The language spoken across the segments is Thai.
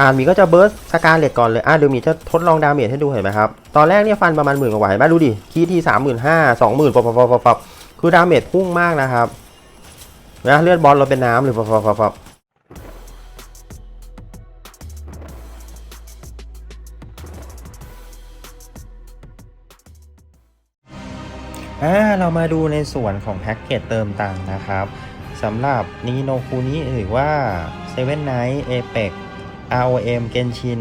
อ่ามีก็จะเบิร์สสกาเลตก่อนเลยอะเดี๋ยวมีจะทดลองดาเมจให้ดูเห็นไหมครับตอนแรกเนี่ยฟันประมาณหมื่นกว่าไหวไหมดูดิคีทีสามหมื่นห้าสองหมื่นปับปับปับปับคือดาเมจพุ่งมากนะครับนะเลือดบอลเราเป็นน้ำเลยปับปับปับปับอ่าเรามาดูในส่วนของแพ็กเกจเติมตังค์นะครับสำหรับนีโนคูนี้หรือว่า Seven Night Apex ROM Genshin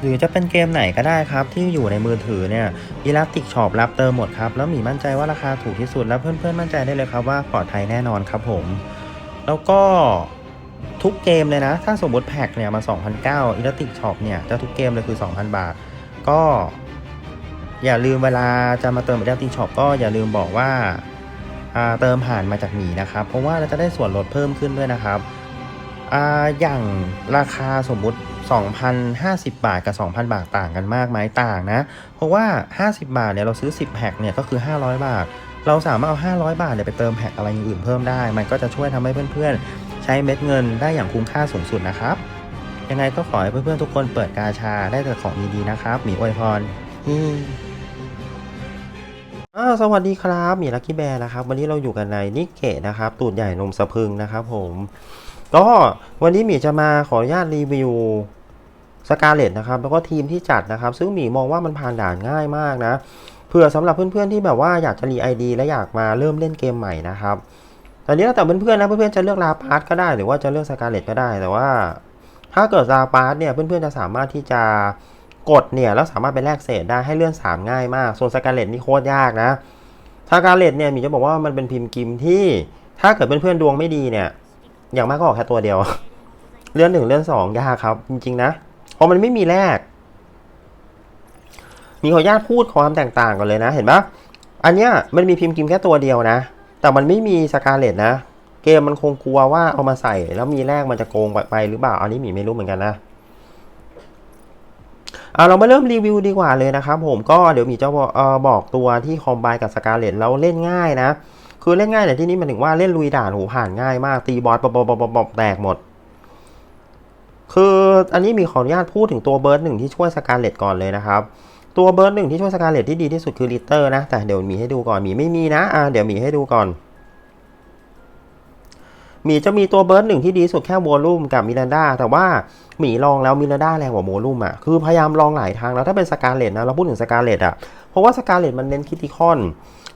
หรือจะเป็นเกมไหนก็ได้ครับ ที่อยู่ในมือถือเนี่ย Elastic Shop รับเติมหมดครับ แล้วหมีมั่นใจว่าราคาถูกที่สุด แล้วเพื่อนๆมั่นใจได้เลยครับว่าปลอดภัยแน่นอนครับผม แล้วก็ทุกเกมเลยนะ ถ้าสมมติแพ็คเนี่ยมา2,009 Elastic Shop เนี่ยจะทุกเกมเลยคือ 2,000 บาท ก็ อย่าลืมเวลาจะมาเติม Elastic Shop ก็อย่าลืมบอกว่าเติมผ่านมาจากหมีนะครับ เพราะว่าเราจะได้ส่วนลดเพิ่มขึ้นด้วยนะครับ อ่าอย่างราคาสมมุติ 2,050 บาทกับ 2,000 บาทต่างกันมากไหมต่างนะ เพราะว่า 50 บาทเนี่ยเราซื้อ 10แพ็คเนี่ยก็คือ 500 บาท เราสามารถเอา 500 บาทเนี่ยไปเติมแพ็คอะไรอย่างอื่นเพิ่มได้ มันก็จะช่วยทำให้เพื่อนๆ ใช้เม็ดเงินได้อย่างคุ้มค่าสูงสุดนะครับ ยังไงก็ขอให้เพื่อนๆทุกคนเปิดกาชาได้แต่ของดีๆนะครับหมีอวยพรอืมสวัสดีครับหมีลักกี้แบร์นะครับ วันนี้เราอยู่กันในนิเกะนะครับ ตูดใหญ่นมสะพึงนะครับผม ก็วันนี้หมีจะมาขออนุญาตรีวิวสกาเลตนะครับแล้วก็ทีมที่จัดนะครับ ซึ่งหมีมองว่ามันผ่านด่านง่ายมากนะเผื่อสำหรับเพื่อนๆที่แบบว่าอยากจะรีไอดีและอยากมาเริ่มเล่นเกมใหม่นะครับตอนนี้แล้วแต่เพื่อนๆนะเพื่อนๆจะเลือกลาปาร์ตก็ได้หรือว่าจะเลือกสกาเลตก็ได้แต่ว่า ถ้าเกิดลาปาร์ตเนี่ยเพื่อนๆจะสามารถที่จะกดเนี่ยแล้วสามารถไปแลกเศษได้ให้เลื่อนสามง่ายมากส่วนสกาเลตนี่โคตรยากนะสกาเลตเนี่ยหมีจะบอกว่ามันเป็นพิมพ์กิมที่ ถ้าเกิดเพื่อนๆดวงไม่ดีเนี่ย อย่างมากก็ออกแค่ตัวเดียว เลื่อนหนึ่งเลื่อนสองยากครับ จริง ๆ นะ เพราะมันไม่มีแรก มีขออนุญาตพูดความแตกต่างก่อนเลยนะ เห็นปะอันเนี้ยมันมีพิมพ์กิมแค่ตัวเดียวนะ แต่มันไม่มีสกาเลตนะ เกมมันคงกลัวว่าเอามาใส่ แล้วมีแรกมันจะโกงไปหรือเปล่า อันนี้หมีไม่รู้เหมือนกันนะเอาเรามาเริ่มรีวิวดีกว่าเลยนะครับผมก็เดี๋ยวหมีจะบอกเอ่อบอกตัวที่คอมไบกับสกาเลตแล้วเล่นง่ายนะ คือเล่นง่ายแต่ที่นี่มันถึงว่าเล่นลุยด่านโหผ่านง่ายมากตีบอสปบปบปบแตกหมด คืออันนี้มีขออนุญาตพูดถึงตัวเบิร์ดหนึ่งที่ช่วยสกาเลตก่อนเลยนะครับตัวเบิร์ดหนึ่งที่ช่วยสกาเลตที่ดีที่สุดคือลิเตอร์นะ แต่เดี๋ยวมีให้ดูก่อนมีไม่มีนะอ่าเดี๋ยวมีให้ดูก่อน มีจะมีตัวเบิร์ดหนึ่งที่ดีสุดแค่โวลูมกับมิรันดาแต่ว่าหมีลองแล้วมิรันดาแรงกว่าโวลูมอะคือพยายามลองหลายทางแล้วถ้าเป็นสกาเลตนะเราพูดถึงสกาเลตอะเพราะว่าสกาเลตมันเน้นคิติคอน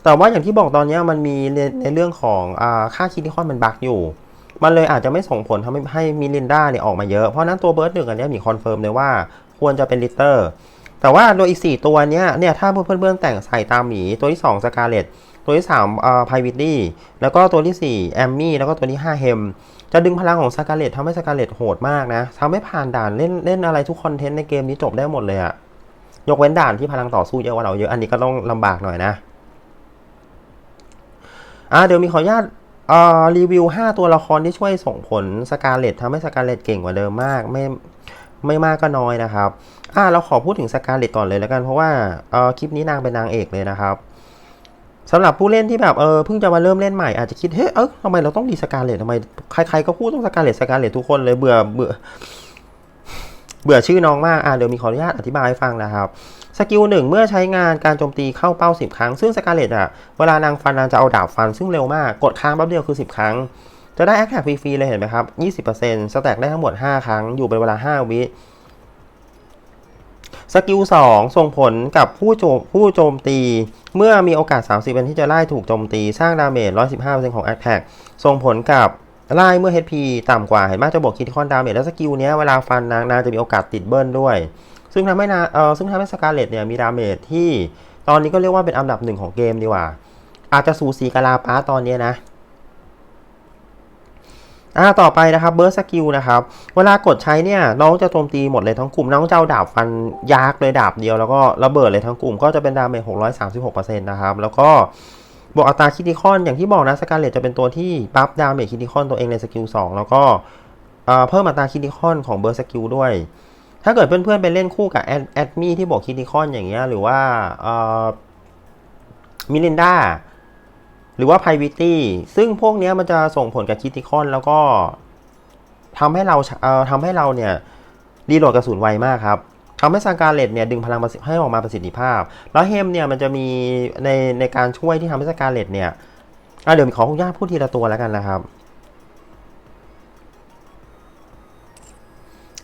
แต่ว่าอย่างที่บอกตอนนี้มันมีในเรื่องของอค่าคิติคอนมันบักอยู่ มันเลยอาจจะไม่ส่งผลทำให้ให้มิลินดาเนี่ยออกมาเยอะ เพราะนั้นตัวเบิร์ดหนึ่งอันนี้มีคอนเฟิร์มเลยว่าควรจะเป็นลิตเตอร์ แต่ว่าโดยอีก 4 ตัวเนี้ยเนี่ยถ้าเพื่อนเพื่อนๆแต่งใส่ตามหมีตัวที่ 2 สกาเลตตัวที่3อ่าไพวิตตี้แล้วก็ตัวที่4แอมมี่แล้วก็ตัวที่5เฮมจะดึงพลังของสกาเลตทำให้สกาเลตโหดมากนะทำให้ผ่านด่านเล่นเล่นอะไรทุกคอนเทนต์ในเกมนี้จบได้หมดเลยอะยกเว้นด่านที่พลังต่อสู้เยอะกว่าเราเยอะอันนี้ก็ต้องลำบากหน่อยนะ อ่าเดี๋ยวมีขออนุญาตเอ่อรีวิว 5 ตัวละครที่ช่วยส่งผลสกาเลตทำให้สกาเลตเก่งกว่าเดิมมากไม่ไม่มากก็น้อยนะครับ อ่าเราขอพูดถึงสกาเลตก่อนเลยแล้วกันเพราะว่าเอ่อคลิปนี้นางเป็นนางเอกเลยนะครับสำหรับผู้เล่นที่แบบเออเพิ่งจะมาเริ่มเล่นใหม่อาจจะคิดเฮ้ยเออทำไมเราต้องดีสกาเลตทำไมใครๆก็พูดต้องสกาเลตสกาเลตทุกคนเลยเบื่อเบื่อเบื่อชื่อน้องมากอ่าเดี๋ยวมีขออนุญาตอธิบายให้ฟังนะครับ สกิลหนึ่งเมื่อใช้งานการโจมตีเข้าเป้า 10 ครั้ง ซึ่งสกาเลตอะ เวลานางฟันนางจะเอาดาบฟันซึ่งเร็วมาก กดค้างแป๊บเดียวคือ 10 ครั้ง จะได้แอคแท็กฟรีๆเลยเห็นไหมครับ 20%สแต็กได้ทั้งหมด 5 ครั้ง อยู่เป็นเวลา 5 วิสกิล2ส่งผลกับผู้โจมผู้โจมตี เมื่อมีโอกาส 30%ที่จะไล่ถูกโจมตี สร้างดาเมจ 115%ของแอคแท็กส่งผลกับไล่เมื่อ HP ต่ำกว่า เห็นไหมจะบอกคิดคอนดาเมจแล้วสกิลเนี้ยเวลาฟันนางนางจะมีโอกาสติดเบิ้ลด้วย ซึ่งทำให้นาเออซึ่งทำให้สกาเลตเนี่ยมีดาเมจที่ตอนนี้ก็เรียกว่าเป็นอันดับหนึ่งของเกมดีกว่า อาจจะสูสีกบลาปาตอนนี้นะอ่าต่อไปนะครับเบิร์สกิลนะครับ เวลากดใช้เนี่ยน้องจะโจมตีหมดเลยทั้งกลุ่ม น้องจะเอาดาบฟันยักษ์เลยดาบเดียวแล้วก็ระเบิดเลยทั้งกลุ่มก็จะเป็นดาเมจ636%นะครับแล้วก็บวกอัตราคิติคอนอย่างที่บอกนะสกาเลตจะเป็นตัวที่ปั๊บดาเมจคิติคอนตัวเองในสกิล2แล้วก็เพิ่มอัตราคิติคอนของเบิร์สกิลด้วย ถ้าเกิดเพื่อนๆไปเล่นคู่กับแอดแอดมี่ที่บอกคิติคอนอย่างเงี้ยหรือว่าเอ่อมิลินดาหรือว่าไพวิตี้ซึ่งพวกเนี้ยมันจะส่งผลกับคิติคอนแล้วก็ทำให้เราเอ่อทำให้เราเนี่ยรีโหลดกระสุนไวมากครับทำให้สการเลตเนี่ยดึงพลังประสิทธิ์ให้ออกมาประสิทธิภาพ แล้วเฮมเนี่ยมันจะมีในในการช่วยที่ทำให้สการเลตเนี่ยอะเดี๋ยวขออนุญาตพูดทีละตัวแล้วกันนะครับ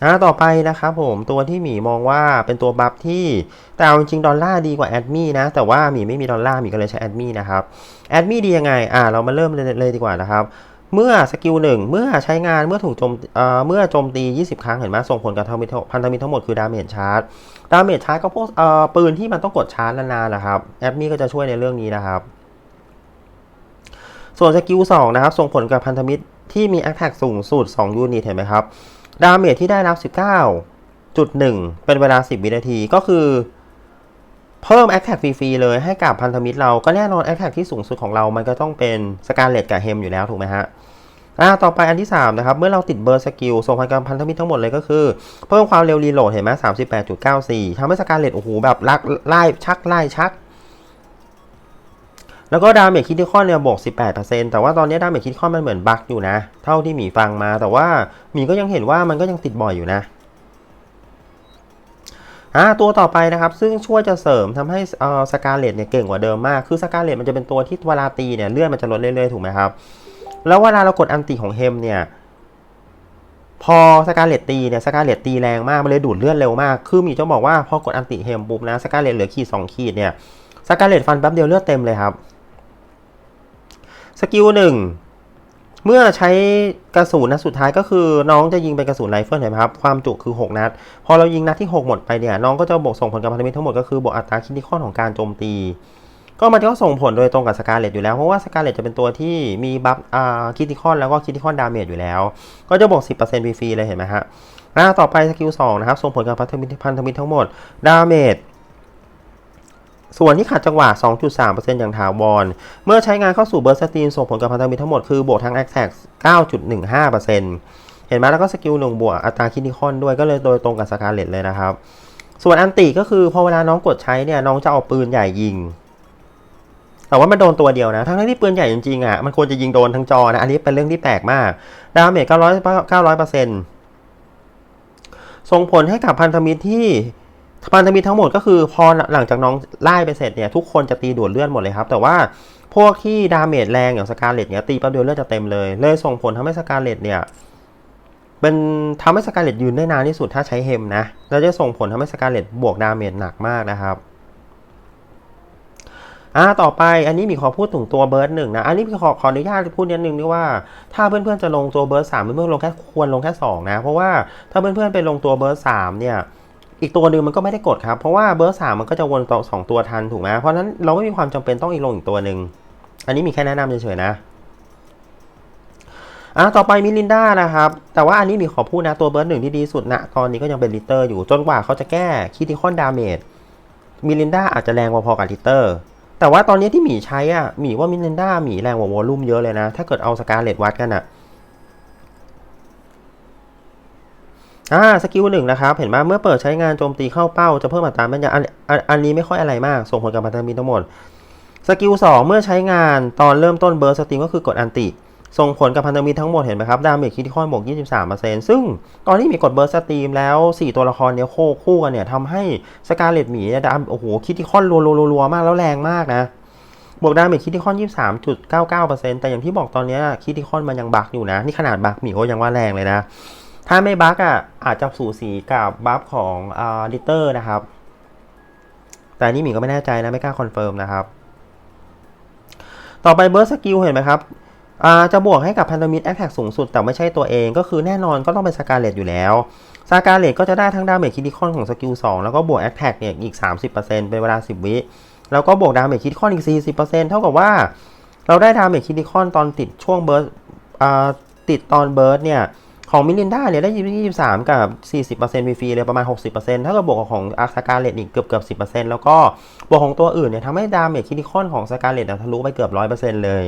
อ่าต่อไปนะครับผมตัวที่หมีมองว่าเป็นตัวบัฟที่แต่เอาจริงดอลลาร์ดีกว่าแอดมี่นะ แต่ว่าหมีไม่มีดอลลาร์หมีก็เลยใช้แอดมี่นะครับแอดมี่ดียังไงอ่าเรามาเริ่มเลยเลยดีกว่านะครับเมื่อสกิลหนึ่งเมื่อใช้งานเมื่อถูกโจมเอ่อเมื่อโจมตี 20 ครั้งเห็นไหมส่งผลกับพันธมิตรพันธมิตรทั้งหมดคือดาเมจชาร์จดาเมจชาร์จก็พวกเอ่อปืนที่มันต้องกดชาร์จนานๆนะครับแอดมี่ก็จะช่วยในเรื่องนี้นะครับ ส่วนสกิล2นะครับส่งผลกับพันธมิตรที่มี Attack สูงสุด 2 ยูนิตเห็นไหมครับ ดาเมจที่ได้รับ 19.1 เป็นเวลา 10 วินาทีก็คือ เพิ่ม a อ t แทกฟรีๆเลยให้กับพันธมิตรเราก็แน่นอน a อ t แทกที่สูงสุดของเรามันก็ต้องเป็นสการเลตกับเฮมอยู่แล้วถูกไหมฮะอ่าต่อไปอันที่ 3 นะครับ เมื่อเราติดเบอร์สกิลส่งพันกับพันธมิตรทั้งหมดเลยก็คือ เพิ่มความเร็วรีโหลดเห็นไหม38.94ทำให้สการเลตโอ้โหแบบลักไล่ชักไล่ชัก แล้วก็ดาเมจคิดที่ข้อเนี่ยบวก 18%แต่ว่าตอนนี้ดาเมจคิดข้อมันเหมือนบั๊กอยู่นะ เท่าที่หมีฟังมา แต่ว่าหมีก็ยังเห็นว่ามันก็ยังติดบ่อยอยู่นะอ่าตัวต่อไปนะครับซึ่งช่วยจะเสริมทำให้เอ่อสกาเลตเนี่ยเก่งกว่าเดิมมาก คือสกาเลตมันจะเป็นตัวที่เวลาตีเนี่ยเลื่อนมันจะลดเรื่อยๆถูกไหมครับ แล้วเวลาเรากดอันติของเฮมเนี่ยพอสกาเลตตีเนี่ยสกาเลตตีแรงมากมันเลยดูดเลือดเร็วมาก คือหมีจะบอกว่าพอกดอันติเฮมปุ๊บนะสกาเลตเหลือขีดสองขีดเนี่ยสกาเลตฟันแป๊บเดียวเลือดเต็มเลยครับ สกิลหนึ่งเมื่อใช้กระสุนนัดสุดท้ายก็คือน้องจะยิงเป็นกระสุนไรเฟิลเห็นไหมครับ ความจุคือ 6 นัด พอเรายิงนัดที่ 6 หมดไปเนี่ย น้องก็จะบวกส่งผลกับพันธมิตรทั้งหมดก็คือบวกอัตราคิดที่ข้อของการโจมตี ก็มันก็ส่งผลโดยตรงกับสกาเลตอยู่แล้ว เพราะว่าสกาเลตจะเป็นตัวที่มีบัฟอ่าคิดที่ข้อแล้วก็คิดที่ข้อดาเมจอยู่แล้ว ก็จะบวก 10%ฟรีๆเลยเห็นไหมฮะอ่าต่อไปสกิล2นะครับส่งผลกับพันธมิตรพันธมิตรทั้งหมดดาเมจ ส่วนที่ขัดจังหวะ 2.3%อย่างถาวร เมื่อใช้งานเข้าสู่เบอร์สตรีมส่งผลกับพันธมิตรทั้งหมดคือบวกทั้ง a t t a c 9.15%เห็นไหมแล้วก็สกิลหนึ่งบวกอัตราคินิคอนด้วยก็เลยโดยตรงกับสกาเลตเลยนะครับ ส่วนอันติก็คือพอเวลาน้องกดใช้เนี่ยน้องจะเอาปืนใหญ่ยิง แต่ว่ามันโดนตัวเดียวนะ ทั้งที่ปืนใหญ่จริงๆอะมันควรจะยิงโดนทั้งจอนะอันนี้เป็นเรื่องที่แปลกมากดาเมจ900 900%ส่งผลให้กับพันธมิตรที่ พันธมิตรทั้งหมดก็คือพอหลังจากน้องไล่ไปเสร็จเนี่ยทุกคนจะตีดูดเลือดหมดเลยครับ แต่ว่าพวกที่ดาเมจแรงอย่างสกาเลตเนี่ยตีแป๊บเดียวเลือดจะเต็มเลย เลยส่งผลทำให้สกาเลตเนี่ยเป็นทำให้สกาเลตยืนได้นานที่สุดถ้าใช้เฮมนะแล้วจะส่งผลทำให้สกาเลตบวกดาเมจหนักมากนะครับอ่าต่อไปอันนี้มีขอพูดถึงตัวเบิร์ดหนึ่งนะอันนี้มีขอขออนุญาตพูดนิดนึงด้วยว่าถ้าเพื่อนๆจะลงตัวเบิร์ดสามเพื่อนๆลงแค่ควรลงแค่สองนะเพราะว่าถ้าเพื่อนๆไปลงตัวเบิร์ดสามเนี่ย อีกตัวหนึ่งมันก็ไม่ได้กดครับ เพราะว่าเบอร์สามมันก็จะวนต่อสองตัวทันถูกไหมเพราะนั้นเราไม่มีความจำเป็นต้องอีกลงอีกตัวหนึ่งอันนี้มีแค่แนะนำเฉยๆนะอะต่อไปมิลินดานะครับ แต่ว่าอันนี้มีขอพูดนะตัวเบอร์หนึ่งที่ดีสุดนะตอนนี้ก็ยังเป็นลิเตอร์อยู่จนกว่าเขาจะแก้คิติคอนดาเมจมิลินดาอาจจะแรงพอๆกับลิเตอร์แต่ว่าตอนนี้ที่หมีใช้อะหมีว่ามิลินดาหมีแรงกว่าวอลลุ่มเยอะเลยนะ ถ้าเกิดเอาสกาเลตวัดกันอะ อ่าสกิลหนึ่งนะครับเห็นไหมเมื่อเปิดใช้งานโจมตีเข้าเป้าจะเพิ่มอัตราแม่นยำอันอันนี้ไม่ค่อยอะไรมาก ส่งผลกับพันธมิตรทั้งหมดสกิลสองเมื่อใช้งานตอนเริ่มต้นเบิร์สตรีมก็คือกดอันติ ส่งผลกับพันธมิตรทั้งหมดเห็นไหมครับดาเมจคิดที่ข้อบวก 23%ซึ่งตอนนี้มีกดเบิร์สตรีมแล้ว 4 ตัวละครเนี้ยโคคู่กันเนี่ยทำให้สกาเลตหมีเนี่ยดามโอ้โหคิดที่ข้อนรัวๆๆมากแล้วแรงมากนะบวกดาเมจคิดที่ข้อน 23.99%แต่อย่างที่บอกตอนเนี้คิดที่ข้อนมันยังบักอยู่นะ นี่ขนาดบักหมีก็ยังว่าแรงเลยนะ ถ้าไม่บั๊กอะอาจจะสูสีกับบัฟของอ่าลิเตอร์นะครับ แต่นี่หมีก็ไม่แน่ใจนะไม่กล้าคอนเฟิร์มนะครับ ต่อไปเบิร์สกิลเห็นไหมครับอ่าจะบวกให้กับพันธมิตรแอคแท็กสูงสุด แต่ไม่ใช่ตัวเองก็คือแน่นอนก็ต้องเป็นสกาเลตอยู่แล้วสกาเลตก็จะได้ทั้งดาเมจคิดคอนของสกิล2แล้วก็บวกแอคแท็กเนี่ยอีก 30%เป็นเวลา 10 วิแล้วก็บวกดาเมจคิดคอนอีก 40%เท่ากับว่า เราได้ดาเมจคิดคอนตอนติดช่วงเบิร์สอ่าติดตอนเบิร์สเนี่ย ของมิลินดาเนี่ยได้ยี่สามกับ40%ฟรีเลยประมาณ60%ถ้าเกิดบวกกับของอาสกาเลตอีกเกือบเกือบ10%แล้วก็บวกของตัวอื่นเนี่ยทำให้ดาเมจคิดิคอนของสกาเลตทะลุไปเกือบ100%เลย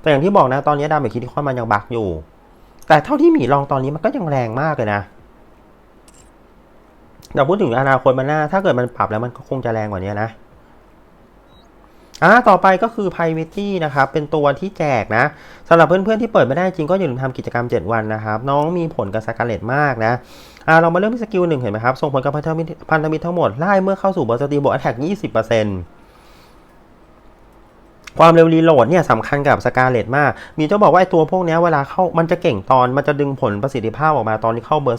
แต่อย่างที่บอกนะตอนนี้ดาเมจคิดิคอนมันยังบักอยู่ แต่เท่าที่หมีลองตอนนี้มันก็ยังแรงมากเลยนะแต่พูดถึงอนาคตมันหน้าถ้าเกิดมันปรับแล้วมันก็คงจะแรงกว่านี้นะ อ่าต่อไปก็คือ Private นะครับ เป็นตัวที่แจกนะสำหรับเพื่อนๆที่เปิดไม่ได้จริงก็อย่าลืมทำกิจกรรม 7 วันนะครับ น้องมีผลกับสกาเลตมากนะอ่าเรามาเริ่มที่สกิลหนึ่งเห็นไหมครับ ส่งผลกับพันธมิตรพันธมิตรทั้งหมด ไล่เมื่อเข้าสู่บอสตีบวกแอตแทก20%ความเร็วรีโหลดเนี่ยสำคัญกับสกาเลตมาก มีเจ้าบอกว่าไอ้ตัวพวกนี้เวลาเข้ามันจะเก่งตอนมันจะดึงผลประสิทธิภาพออกมาตอนที่เข้าเบิร์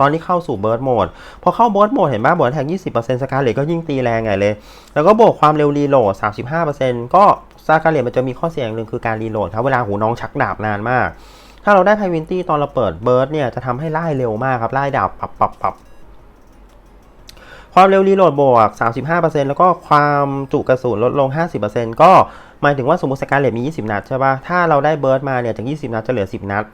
ตอนที่เข้าสู่เบิร์ดโหมดพอเข้าเบิร์ดโหมดเห็นป่ะเบิร์ดแทก20%สกาเลตก็ยิ่งตีแรงไงเลย แล้วก็บวกความเร็วรีโหลด35%ก็สกาเลตมันจะมีข้อเสียอย่างหนึ่งคือการรีโหลดครับเวลาหูน้องชักดาบนานมาก ถ้าเราได้ไพวินตี้ตอนเราเปิดเบิร์ดเนี่ยจะทำให้ไล่เร็วมากครับไล่ดาบปับปับปับความเร็วรีโหลดบวก 35%แล้วก็ความจุกระสุนลดลง 50%ก็หมายถึงว่าสมมติสกาเลตมี 20 นัดใช่ป่ะ ถ้าเราได้เบิร์ดมาเนี่ยจาก 20 นัดจะเหลือ 10 นัด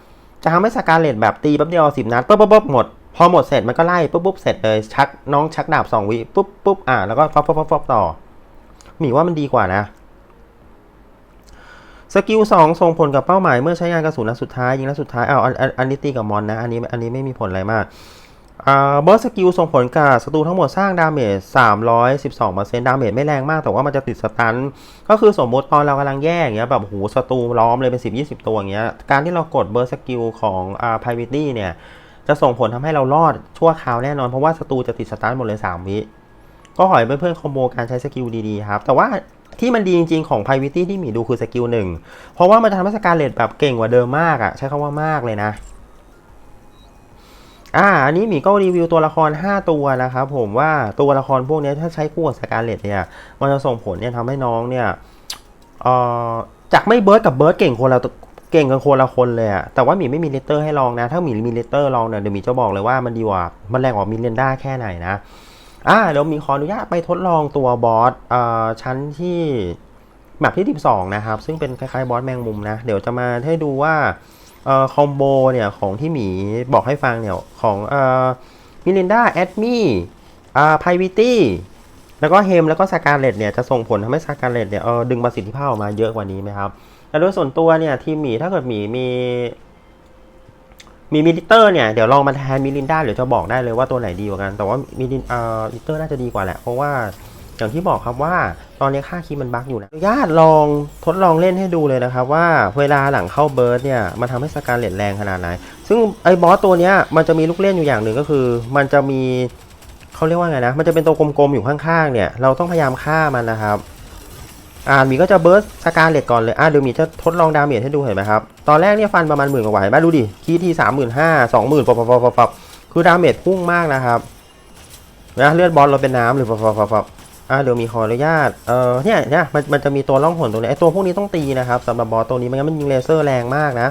จะทำให้สกาเลตแบบตีแป๊บเดียว 10 นัดปุ๊บปุ๊บหมด พอหมดเสร็จมันก็ไล่ปุ๊บปุ๊บเสร็จเลยชักน้องชักดาบ2วิปุ๊บปุ๊บอ่าแล้วก็ฟอบฟอบฟอบต่อหมีว่ามันดีกว่านะสกิลสองส่งผลกับเป้าหมายเมื่อใช้งานกระสุนนัดสุดท้ายยิงนัดสุดท้ายอ้าวอันนี้ตีกับมอนนะอันนี้อันนี้ไม่มีผลอะไรมากเบิร์สกิลส่งผลกับศัตรูทั้งหมดสร้างดาเมจ312%ดาเมจไม่แรงมากแต่ว่ามันจะติดสตัน ก็คือสมมติตอนเรากำลังแย่อย่างเงี้ยแบบโอ้โหศัตรูล้อมเลยเป็น 10-20 ตัวอย่างเงี้ยการที่เรากดเบิร์สกิลของอ่า private เนี่ย จะส่งผลทำให้เรารอดชั่วคราวแน่นอน เพราะว่าศัตรูจะติดสตาร์ทหมดเลย3วิก็ขอให้เพื่อนๆคอมโบการใช้สกิลดีๆครับ แต่ว่าที่มันดีจริงๆของ p r i v a t y ที่หมีดูคือสกิลหนึ่งเพราะว่ามันจะทำให้สการเลตแบบเก่งกว่าเดิมมากอะ่ะ ใช้คำว่ามากเลยนะอ่าอันนี้หมีก็รีวิวตัวละคร 5 ตัวนะครับผมว่าตัวละครพวกนี้ถ้าใช้คู่กับสการเลตเนี่ย มันจะส่งผลเนี่ยทำให้น้องเนี่ยเอ่อจากไม่เบิร์ดกับเบิร์ดเก่งคนละ เก่งกันคนละคนเลยอะแต่ว่าหมีไม่มีเลตเตอร์ให้ลองนะ ถ้าหมีมีเลตเตอร์ลองเนี่ยเดี๋ยวหมีจะบอกเลยว่ามันดีกว่า มันแรงกว่ามิเลนด้าแค่ไหนนะ อ่าเดี๋ยวมีขออนุญาตไปทดลองตัวบอสเอ่อชั้นที่แบบที่ 12 นะครับ ซึ่งเป็นคล้ายๆบอสแมงมุมนะ เดี๋ยวจะมาให้ดูว่าเอ่อคอมโบเนี่ยของที่หมีบอกให้ฟังเนี่ยของเอ่อมิลินดาแอดมี่อ่าไพวิตี้แล้วก็เฮมแล้วก็สการเลตเนี่ยจะส่งผลทำให้สการเลตเนี่ยเออดึงประสิทธิภาพออกมาเยอะกว่านี้ไหมครับ แล้วโดยส่วนตัวเนี่ยทีมหมีถ้าเกิดหมีมีมีมิลิเตอร์เนี่ยเดี๋ยวลองมาแทนมิลินดาเดี๋ยวจะบอกได้เลยว่าตัวไหนดีกว่ากัน แต่ว่ามิลินเอ่อมิลิเตอร์น่าจะดีกว่าแหละ เพราะว่าอย่างที่บอกครับว่าตอนนี้ค่าคีย์มันบั๊กอยู่นะญาติลองทดลองเล่นให้ดูเลยนะครับว่าเวลาหลังเข้าเบิร์ดเนี่ยมันทำให้สการเลตแรงขนาดไหน ซึ่งไอ้บอสตัวเนี้ยมันจะมีลูกเล่นอยู่อย่างหนึ่งก็คือ มันจะมีเขาเรียกว่าไงนะ มันจะเป็นตัวกลมๆอยู่ข้างๆเนี่ยเราต้องพยายามฆ่ามันนะครับ อ่ามีก็จะเบิร์สสการเลตก่อนเลยอ่าเดี๋ยวมีจะทดลองดาเมจให้ดูเห็นไหมครับ ตอนแรกเนี่ยฟันประมาณหมื่นกว่าไหวไหมดูดิ คียทีสามหมื่นห้าสองหมื่นปับปับปับคือดาเมจพุ่งมากนะครับนะเลือดบอลเราเป็นน้ำหรือปับปับปับอ่าเดี๋ยวมีขออนุญาต เอ่อเนี่ยเนี่ยมันมันจะมีตัวล่องหนตรงนี้ไอตัวพวกนี้ต้องตีนะครับสำหรับบอสตัวนี้ไม่งั้นมันยิงเลเซอร์แรงมากนะ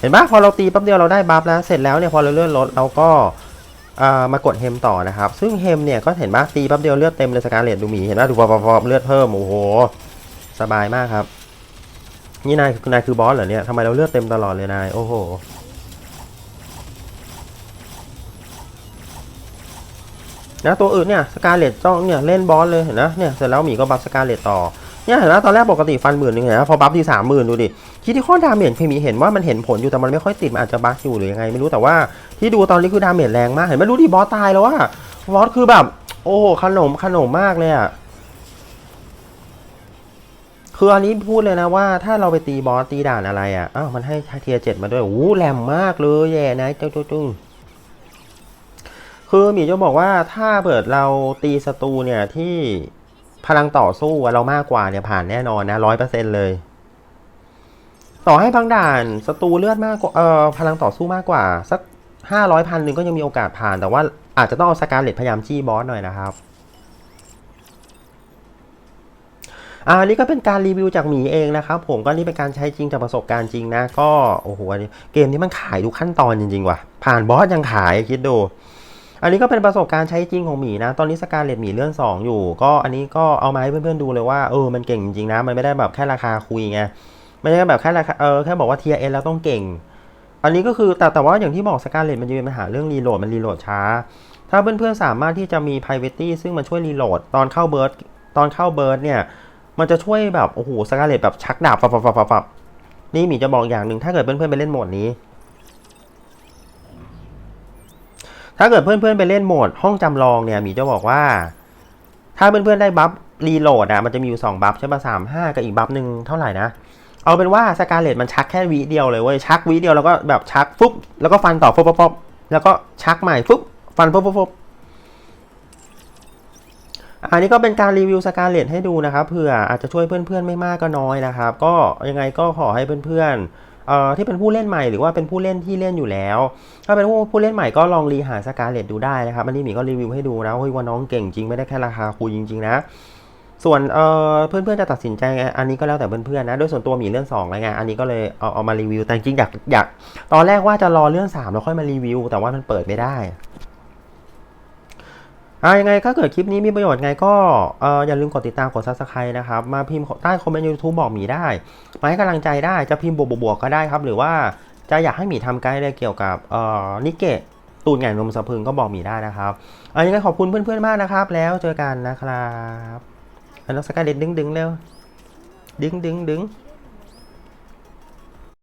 เห็นปะพอเราตีแป๊บเดียวเราได้บัฟแล้ว เสร็จแล้วเนี่ยพอเราเลื่อนรถเราก็อ่ามากดเฮมต่อนะครับ ซึ่งเฮมเนี่ยก็เห็นปะตีแป๊บเดียวเลือดเต็มเลยสการเลตดูหมีเห็นปะดูปับปับปับเลือดเพิ่มโอ้โห สบายมากครับ นี่นายนายคือบอสเหรอเนี่ยทำไมเราเลือดเต็มตลอดเลยนาย โอ้โห นะตัวอื่นเนี่ยสกาเลตจ้องเนี่ยเล่นบอสเลยเห็นนะเนี่ยเสร็จแล้วหมีก็บัฟสกาเลตต่อเนี่ยเห็นไหมตอนแรกปกติฟันหมื่นหนึงเห็นไหมพอบัฟที่สามหมื่นดูดิคิดที่ข้อดาเมจเพมีเห็นว่ามันเห็นผลอยู่แต่มันไม่ค่อยติดมันอาจจะบัฟอยู่หรือยังไงไม่รู้แต่ว่าที่ดูตอนนี้คือดาเมจแรงมากเห็นไหมดูดิบอสตายแล้วว่าบอสคือแบบ โอ้โหขนมขนมมากเลยอะ คืออันนี้พูดเลยนะว่าถ้าเราไปตีบอสตีด่านอะไรอะอ้าวมันให้เทียเจ็ดมาด้วยโอ้โหแหลมมากเลยแย่นะจ้าจุ้งคือหมีจะบอกว่าถ้าเปิดเราตีศัตรูเนี่ยที่พลังต่อสู้เรามากกว่าเนี่ยผ่านแน่นอนนะร้อยเปอร์เซ็นเลย ต่อให้บางด่านศัตรูเลือดมากกว่าเอ่อพลังต่อสู้มากกว่า สักห้าร้อยพันหนึ่งก็ยังมีโอกาสผ่าน แต่ว่าอาจจะต้องเอาสการเล็ตพยายามจี้บอสหน่อยนะครับ อ่าอันนี้ก็เป็นการรีวิวจากหมีเองนะครับผมก็นี่เป็นการใช้จริงจากประสบการณ์จริงนะ ก็โอ้โหเกมนี้มันขายทุกขั้นตอนจริง ๆ ว่ะ ผ่านบอสยังขายคิดดูอันนี้ก็เป็นประสบการณ์ใช้จริงของหมีนะ ตอนนี้สการเลตหมีเลื่อน2 อยู่ ก็อันนี้ก็เอามาให้เพื่อนๆดูเลยว่าเออมันเก่งจริงนะ มันไม่ได้แบบแค่ราคาคุยไง ไม่ใช่แบบแค่ราคาเออแค่บอกว่าเทียเอแล้วต้องเก่ง อันนี้ก็คือแต่แต่ว่าอย่างที่บอกสการเลตมันจะมีปัญหาเรื่องรีโหลดมันรีโหลดช้า ถ้าเพื่อนๆสามารถที่จะมี p r i v a t ซึ่งมันช่วยรีโหลดตอนเข้าเบิร์ดตอนเข้าเบิร์ดเนี่ย มันจะช่วยแบบโอ้โหสกาเลตแบบชักดาบฟับฟับฟับฟับฟับนี่หมีจะบอกอย่างหนึ่งถ้าเกิดเพื่อนๆไปเล่นโหมดนี้ ถ้าเกิดเพื่อนๆไปเล่นโหมดห้องจำลองเนี่ยหมีจะบอกว่า ถ้าเพื่อนๆได้บัฟรีโหลดอะมันจะมีอยู่สองบัฟใช่ป่ะสามห้ากับอีกบัฟหนึ่งเท่าไหร่นะเอาเป็นว่าสกาเลตมันชักแค่วิเดียวเลยเว้ยชักวิเดียวแล้วก็แบบชักฟุ๊บแล้วก็ฟันต่อฟุ๊บฟุ๊บแล้วก็ชักใหม่ฟุ๊บฟันฟุ๊บฟุ๊บฟุ๊บ อันนี้ก็เป็นการรีวิวสกาเลตให้ดูนะครับเผื่ออาจจะช่วยเพื่อนๆไม่มากก็น้อยนะครับ ก็ยังไงก็ขอให้เพื่อนๆที่เป็นผู้เล่นใหม่หรือว่าเป็นผู้เล่นที่เล่นอยู่แล้ว ถ้าเป็นผู้ผู้เล่นใหม่ก็ลองรีหาสกาเลตดูได้นะครับอันนี้หมีก็รีวิวให้ดูนะเฮ้ยว่าน้องเก่งจริงไม่ได้แค่ราคาคุยจริง ๆ นะส่วนเพื่อนๆจะตัดสินใจอันนี้ก็แล้วแต่เพื่อนๆนะโดยส่วนตัวหมีเลื่อน2แล้วไงอันนี้ก็เลยเอาเอามารีวิวแต่จริงอยากอยากตอนแรกว่าจะรอเลื่อน3แล้วค่อยมารีวิว แต่ว่ามันเปิดไม่ได้ อ่ายังไงถ้าเกิดคลิปนี้มีประโยชน์ไงก็เอ่ออย่าลืมกดติดตามกด subscribe นะครับ มาพิมพ์ใต้คอมเมนต์ YouTube บอกหมีได้ มาให้กำลังใจได้จะพิมพ์บวกๆก็ได้ครับ หรือว่าจะอยากให้หมีทำไกด์อะไรเกี่ยวกับเอ่อนิเกะตูนแง่นมสะพึงก็บอกหมีได้นะครับอันนี้ก็ขอบคุณเพื่อนๆมากนะครับ แล้วเจอกันนะครับอันนั้นสกายเด็ดดึงดึงเร็วดึงดึงดึง